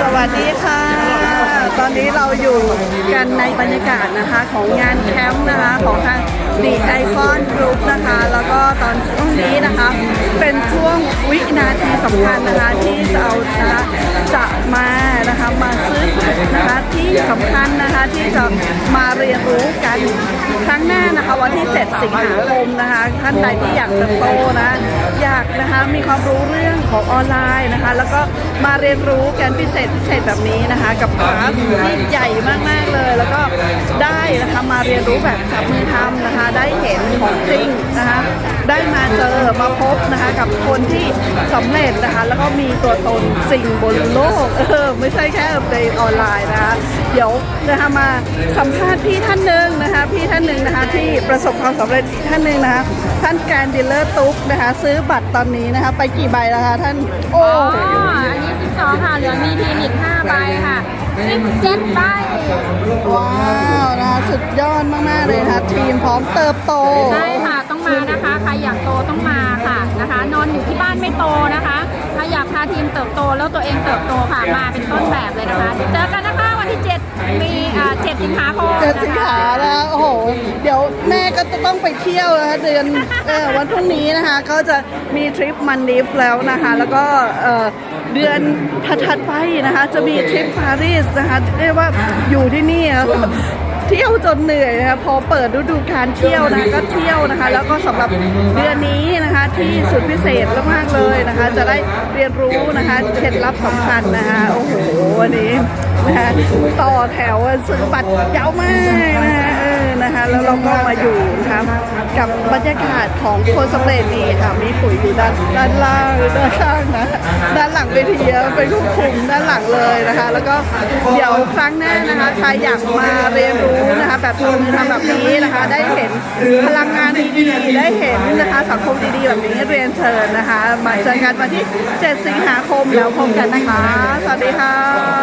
สวัสดีค่ะ ตอนนี้เราอยู่กันในบรรยากาศนะคะของงานแคมป์นะคะของทางดีไอคอนกรุ๊ปนะคะ แล้วก็ตอนช่วงนี้นะคะ เป็นช่วงวินาทีสำคัญนะคะที่จะเอานะคะจะมานะคะมาซื้อนะคะที่สำคัญนะคะที่จะมาเรียนรู้กันครั้งหน้านะคะวันที่ 7 สิงหาคมนะคะ ท่านใดที่อยากเติบโตนะ อยากนะคะมีความรู้เรื่องของออนไลน์นะคะ แล้วก็มาเรียนรู้กันพิเศษพิเศษแบบนี้นะคะ กับคลาสที่ใหญ่มากๆเลย แล้วก็ได้นะคะมาเรียนรู้แบบจับมือทำนะคะ ได้เห็นของจริงนะคะได้มาเจอมาพบนะคะกับคนที่สำเร็จนะคะ แล้วก็มีตัวตนจริงบนโลกเออไม่ใช่แค่ในออนไลน์นะคะ เดี๋ยวนะคะมาสัมภาษณ์พี่ท่านหนึ่งนะคะ พี่ท่านหนึ่งนะคะ ที่ประสบความสำเร็จท่านหนึ่งนะคะ ท่านแกรนดิลเลอร์ตุ๊กนะคะ ซื้อบัตรตอนนี้นะคะ ไปกี่ใบแล้วคะท่าน โอ้อ๋อ อันนี้ 12 ค่ะ เหลือมีทีมอีก5ใบค่ะ17ใบว้าวนะคะสุดยอดมากๆเลยนะคะทีมพร้อมเติบโต ใช่ค่ะ ต้องมานะคะ ใครอยากโตต้องมาค่ะนะคะ นอนอยู่ที่บ้านไม่โตนะคะ ถ้าอยากพาทีมเติบโตแล้วตัวเองเติบโตค่ะ มาเป็นต้นแบบเลยนะคะ เจอกันนะคะวันที่7มีอ่า7 สิงหาคมเดือนสิงหาแล้วโอ้โห เดี๋ยวแม่ก็ต้องไปเที่ยวนะคะเดือนเออวันพรุ่งนี้นะคะ ก็จะมีทริปมันดิฟแล้วนะคะ แล้วก็เออเดือนถัดๆไปนะคะ จะมีทริปปารีสนะคะเรียกว่าอยู่ที่นี่เที่ยวจนเหนื่อยนะคะพอเปิดฤดูการเที่ยวนะก็เที่ยวนะคะ แล้วก็สำหรับเดือนนี้ ที่สุดพิเศษมากๆเลยนะคะ จะได้เรียนรู้นะคะเคล็ดลับสำคัญนะคะโอ้โหวันนี้นะคะต่อแถวซื้อบัตรยาวมากนะคะเออนะคะแล้วเราก็มาอยู่นะคะกับบรรยากาศของโคสเปรดนี่ค่ะมีปุ๋ยอยู่ด้านด้านล่างด้านข้างนะ หลังเวทีเป็นผู้คุมด้านหลังเลยนะคะ แล้วก็เดี๋ยวครั้งหน้านะคะใครอยากมาเรียนรู้นะคะแบบทำทำแบบนี้นะคะ ได้เห็นพลังงานดีๆได้เห็นนะคะสังคมดีๆแบบนี้เรียนเชิญนะคะมาเจอกันวันที่ 7 สิงหาคมแล้วพบกันนะคะ สวัสดีค่ะ